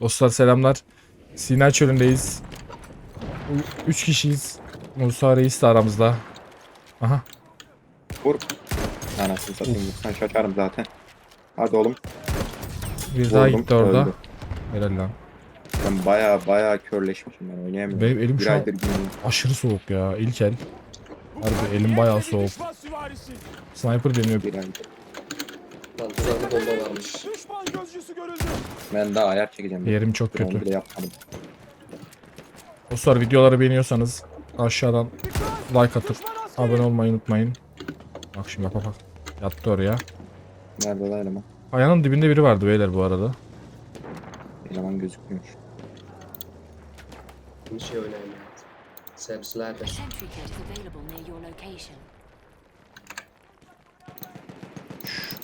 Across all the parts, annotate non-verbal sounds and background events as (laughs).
Dostlar selamlar. Sina çölündeyiz. 3 kişiyiz. Musa Reis de aramızda. Aha. Vur. Anasını satayım vursan şaşarım zaten. Hadi oğlum. Bir daha Vurdum, gitti orada. öldü. Helal lan. Ben baya baya körleşmişim ben oynayamıyorum. Benim elim Bir şu an aşırı soğuk ya. İlk el. Harbi elim bayağı soğuk. Sniper deniyor. Bir aydır. Lan tuzaklı bomba varmış. Düşman gözcüsü görüldü. Ben daha ayar çekeceğim. Yerim çok Onu kötü. bile yapmadım. Dostlar videoları beğeniyorsanız aşağıdan like atıp abone olmayı unutmayın. Bak şimdi bak bak bak. Yattı oraya. Nerede lan eleman? Ayağının dibinde biri vardı beyler bu arada. Eleman gözükmüyor. Bir şey oynayayım ya. Sebzlerde. Sentry kit is available near your location.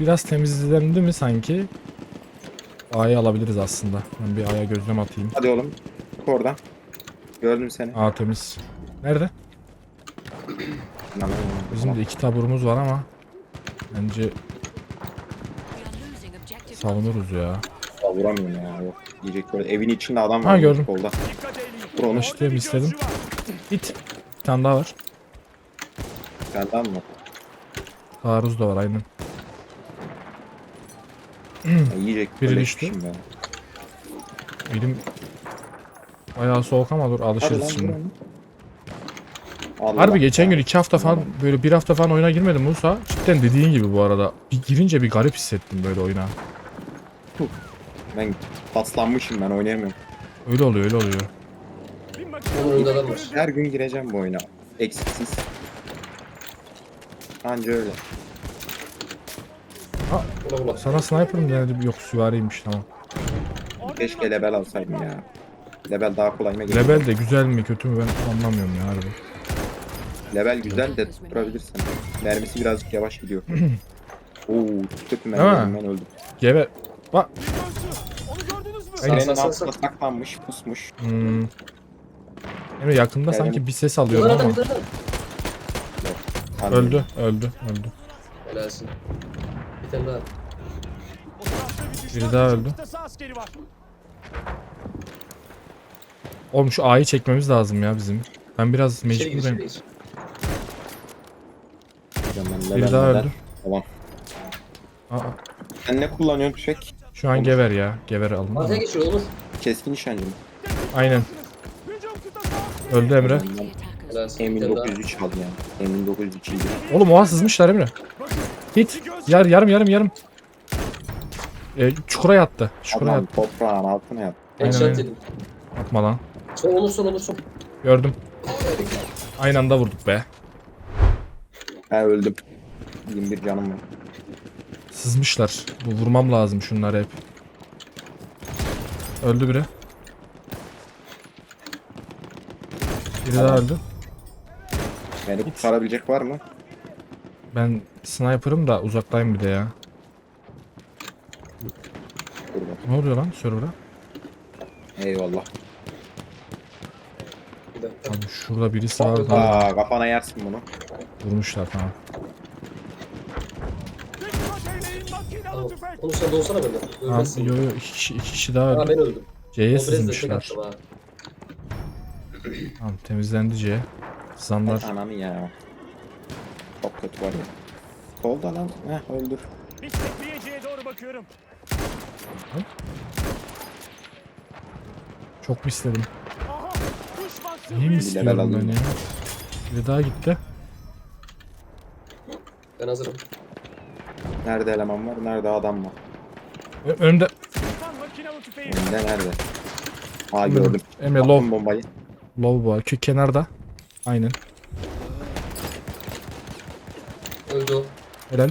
Biraz temizlendi mi sanki? A'yı alabiliriz aslında. Ben bir A'ya gözlem atayım. Hadi oğlum. Çık oradan. Gördüm seni. A temiz. Nerede? Bizim de iki taburumuz var ama bence savunuruz ya. Aa, vuramıyorum ya. Yok. Diyecek böyle. Evin içinde adam Ha, var. gördüm. Kolda. Vur onu. Bir istedim. Git. Bir tane daha var. Senden mi? Taarruz da var aynen. Ya, yiyecek Biri böyle düştü. ben. Elim bayağı soğuk ama dur Hadi lan alışırız vur şimdi. Allah Harbi geçen gün iki hafta falan böyle bir hafta falan oyuna girmedim Musa. Cidden dediğin gibi bu arada. Bir girince bir garip hissettim böyle oyuna. Ben paslanmışım ben oynayamıyorum. Öyle oluyor öyle oluyor. Adam var. Her gün gireceğim bu oyuna. Eksiksiz. Anca öyle. Ula ula. Sana sniper mı denedi? Yok süvariymiş tamam. Keşke lebel alsaydım ya. Lebel daha kolayıma geliyor. Lebel de güzel mi kötü mü ben anlamıyorum ya harbi. Lebel güzel de tutturabilirsin. Mermisi birazcık yavaş gidiyor. (clears throat) Oo, tuttum ben, Değil mi? öldüm, ben öldüm. Gebe. Bak. Bir gözcü. Onu gördünüz mü? Sağ- Trenin sağ- altında sağ. saklanmış, pusmuş. Hmm. Emre yakında Yani- sanki bir ses alıyorum ama. Öldü, öldü, öldü. Helalsin. Düşman Biri daha öldü. kıtası askeri var. Oğlum şu A'yı çekmemiz lazım ya bizim. Ben biraz mecburum. Biri daha öldü. Tamam. Aa, Sen ne kullanıyorsun tüfek? şu an gever ya. Gever alın. Arkaya geçiyor olur. Keskin nişancı mı? Aynen. Öldü Emre. Ben The attackers. Helalsin. Bir tane daha. M1903 aldım ya. M1903 iyiydi. Oğlum oha sızmışlar Emre. Hit. Yar, yarım yarım yarım. E, çukura yattı. Çukura Adam yattı. toprağın altına yat. Aynen, Headshot aynen. Atma lan. Son olur son olur son. Gördüm. Aynı anda vurduk be. Ben öldüm. 21 canım var. Sızmışlar. Bu vurmam lazım şunları hep. Öldü biri. Biri daha öldü. Beni kurtarabilecek var mı? Ben sniper'ım da uzaktayım bir de ya. Ne oluyor lan server'a? Eyvallah. Bir dakika. Abi şurada birisi var. da Aa kafana yersin bunu. Vurmuşlar tamam. Tamam. Oğlum sen doğsana benden. Tamam, Ölmezsin. yo yo iki kişi, iki kişi daha Ha öldü. ben öldüm. C'ye O sızmışlar. Tamam temizlendi C. Sızanlar. Ananı ya. Çok kötü var ya. Kolda lan. Heh öldür. Bir tekleyeciye doğru bakıyorum. Çok misledim. Aha. Düşman Niye misliyorum ben alayım. ya? Biri daha gitti. Ben hazırım. Nerede eleman var? Nerede adam var? Ö- Önümde. Düşman makinalı tüfeği. Önde nerede? Aa gördüm. Emre Attım low. bombayı. Low bu. Kenarda. Aynen. Öldü o. Helal.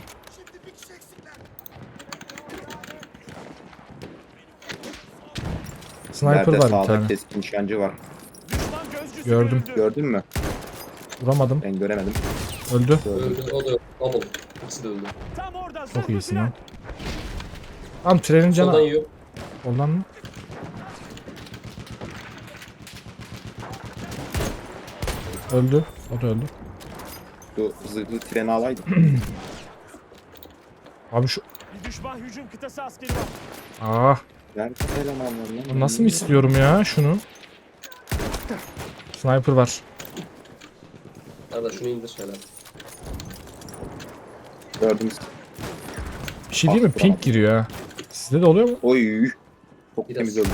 Sniper Nerede var bir sağda tane. keskin nişancı var. Gördüm. Gördün mü? Vuramadım. Ben göremedim. Öldü. Gördüm. Öldü o da yok. Bubble. İkisi de öldü. Tam orada. Çok iyisin lan. Tam trenin Soldan canı. yiyor. Ondan mı? Öldü. O da öldü. Şu zırhlı treni alaydım. (clears throat) Abi şu... Bir düşman hücum kıtası askeri var. Ah. Ver elemanlarını. Lan Nasıl mı istiyorum ya şunu? Sniper var. Arda şunu indir şöyle. Gördüm. Bir şey değil mi? Ah. Pink giriyor ha. Sizde de oluyor mu? Oy. Çok Biraz. temiz öldüm.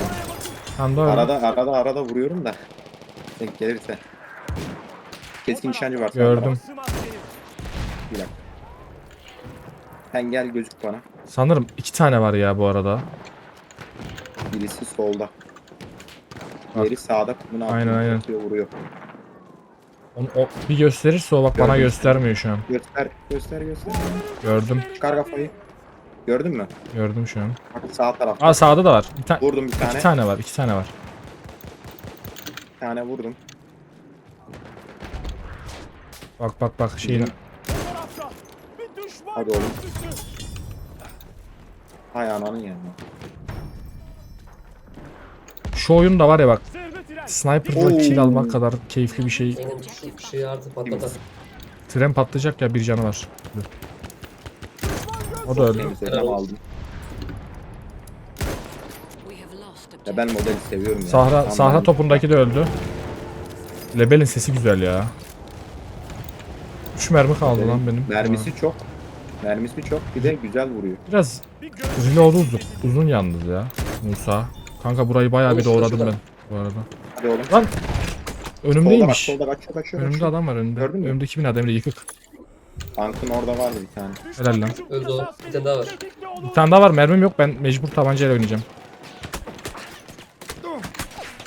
Tam da öyle. Arada arada arada vuruyorum da. Denk gelirse. Keskin nişancı var. Gördüm. Bir dakika. Sen gel gözük bana. Sanırım iki tane var ya bu arada. Birisi solda. Diğeri sağda bunu Aynen, atıyor, aynen. atıyor, vuruyor. Onu, o bir gösterirse o bak bana Gördüm. göstermiyor şu an. Göster, göster, göster. Gördüm. Çıkar kafayı. Gördün mü? Gördüm şu an. Bak sağ tarafta. Aa sağda da var. Bir, ta- Vurdum bir tane. iki tane var. iki tane var. Bir tane vurdum. Bak bak bak şeyin. Düşman Hadi oğlum. Hay ananın yanına. Şu oyun da var ya bak. Zırhlı tren. Sniper'da Oo. kill almak kadar keyifli bir şey. Benim şu şeyi artık patlatar. Tren patlayacak ya bir canı var. O da öldü. Helal aldım. We have lost Ya ben modeli seviyorum ya. Sahra Tam Sahra ben- topundaki de öldü. Lebel'in sesi güzel ya. 3 mermi kaldı lan benim. Mermisi çok. Mermisi çok. Bir de güzel vuruyor. Biraz reload'u uzun, uzun yalnız ya. Musa. Kanka burayı bayağı bir Oğlum, doğradım şurada. ben bu arada. Hadi oğlum. Lan Solda bak, önümdeymiş. solda kaçıyor, kaçıyor, Önümde kaçıyor. adam var önümde. Gördün mü? Önümdeki binada Emre yıkık. Tankın orada vardı bir tane. Helal lan. Öldü o. Bir tane daha var. Bir tane daha var mermim yok ben mecbur tabancayla oynayacağım.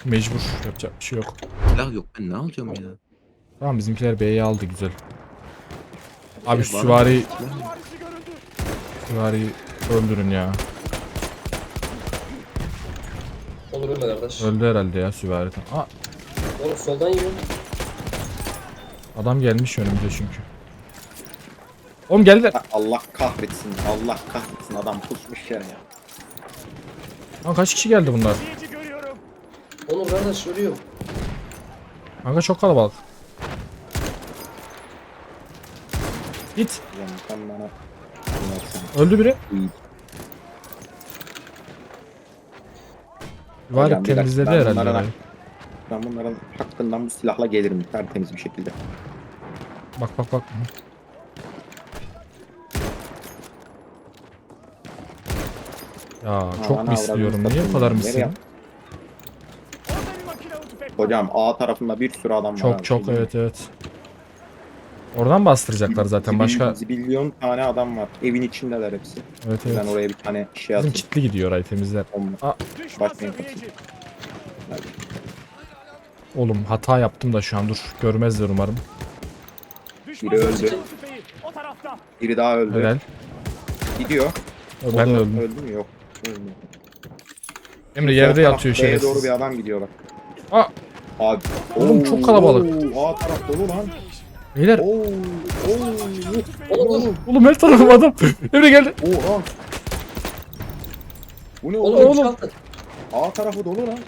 Mecbur yapacak bir şey yok. Silah yok ben ne alacağım ya? Tamam bizimkiler B'yi aldı güzel. Abi Şey, bana- süvari süvari öldürün ya. Olur ölme kardeş. Öldü herhalde ya süvari. Aa Oğlum soldan yiyor. adam gelmiş önümüze çünkü. Oğlum geldi. Ha, Allah kahretsin. Allah kahretsin. Adam pusmuş yere ya. Lan kaç kişi geldi bunlar? Onur kardeş ölüyor. Kanka çok kalabalık. Git. Ulan sen bana... Anlatsana. Öldü biri. İyi. Süvari Hocam, bir dakika, temizledi ben herhalde bunlara- orayı. Ben bunların hakkından bu silahla gelirim tertemiz bir şekilde. Bak bak bak. Ya çok ana avradını Niye bu kadar nereye var. Hocam A tarafında bir sürü adam var. Çok abi, çok şey evet evet. Oradan bastıracaklar zaten. Başka Zibilyon tane adam var. Evin içindeler hepsi. evet Ben evet. oraya bir tane şey Bizim atayım. kitli gidiyor orayı temizler. Düşman Bakmayın. Oğlum hata yaptım da şu an dur. Görmezler umarım. Biri öldü. Biri daha öldü. Helal. Gidiyor. O Ben de öldüm. Öldü mü? Yok. Ölmüyor. Emre yerde yatıyor B'ye şerefsiz. doğru bir adam gidiyor bak. Aa, Abi. Oğlum çok kalabalık. Oo, A taraf dolu lan. Beyler. Oo. Oo. Tüfeği. Oğlum. Oğlum her tarafım adam. (laughs) Emre geldi. Oha. Bu ne Oğlum oğlum? kaldı. A tarafı dolu lan.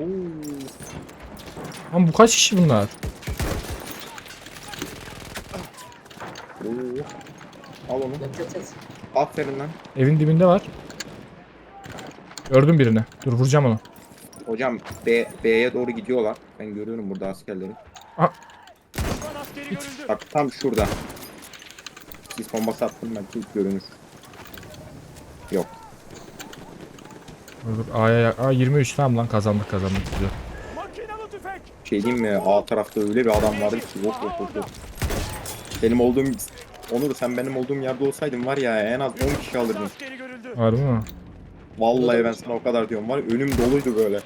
Oo. Lan bu kaç kişi bunlar? Oo. Al onu. Aferin lan. Evin dibinde var. Gördüm birini. Dur vuracağım onu. Hocam B, B'ye doğru gidiyorlar. Ben görüyorum burada askerleri. Düşman askeri görüldü. Bak tam şurada. Sis bombası attım ben ilk görünür. Yok. Dur dur. A'ya Aa 23 tamam lan kazandık kazandık güzel. Makinalı tüfek. Şey diyeyim mi? A tarafta öyle bir adam vardı ki. Yok yok yok yok. Benim olduğum... Onur sen benim olduğum yerde olsaydın var ya en az 10 kişi alırdın. Askeri görüldü. Var mı? Vallahi ben sana o kadar diyorum var ya önüm doluydu böyle.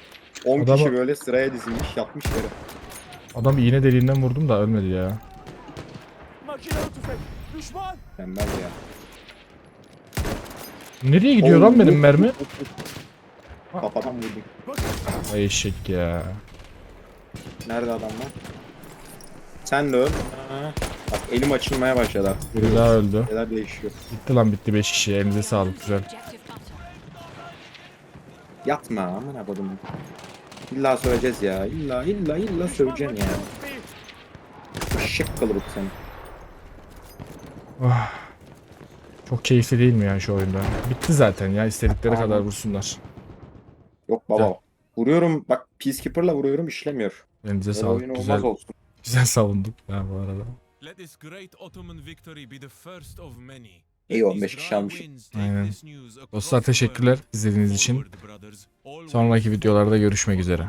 10 Adamı- kişi böyle sıraya dizilmiş yatmış yere. Adam iğne deliğinden vurdum da ölmedi ya. Makinalı tüfek. Düşman. Mükemmel ya. Nereye gidiyor Oo, lan benim mermi? Kafadan vurdum. Ay eşek ya. Nerede adam lan? Sen de öl. Ha. Bak elim açılmaya başladı artık. Biri daha öldü. Şeyler değişiyor. Bitti lan bitti 5 kişi. Elinize sağlık güzel. Yatma amına kodum. İlla söyleyeceğiz ya. İlla illa illa söyleyeceksin ya. Şık kılıbık seni. Ah. Çok keyifli değil mi yani şu oyunda? Bitti zaten ya istedikleri Aynen. kadar vursunlar. Yok baba. Vuruyorum bak Peacekeeper'la vuruyorum işlemiyor. Elinize sağlık. oyun Güzel, olsun. güzel savunduk ya bu arada. Let this great Ottoman victory be the first of many. İyi 15 kişi almışım. Aynen. Dostlar teşekkürler izlediğiniz için. Sonraki videolarda görüşmek üzere.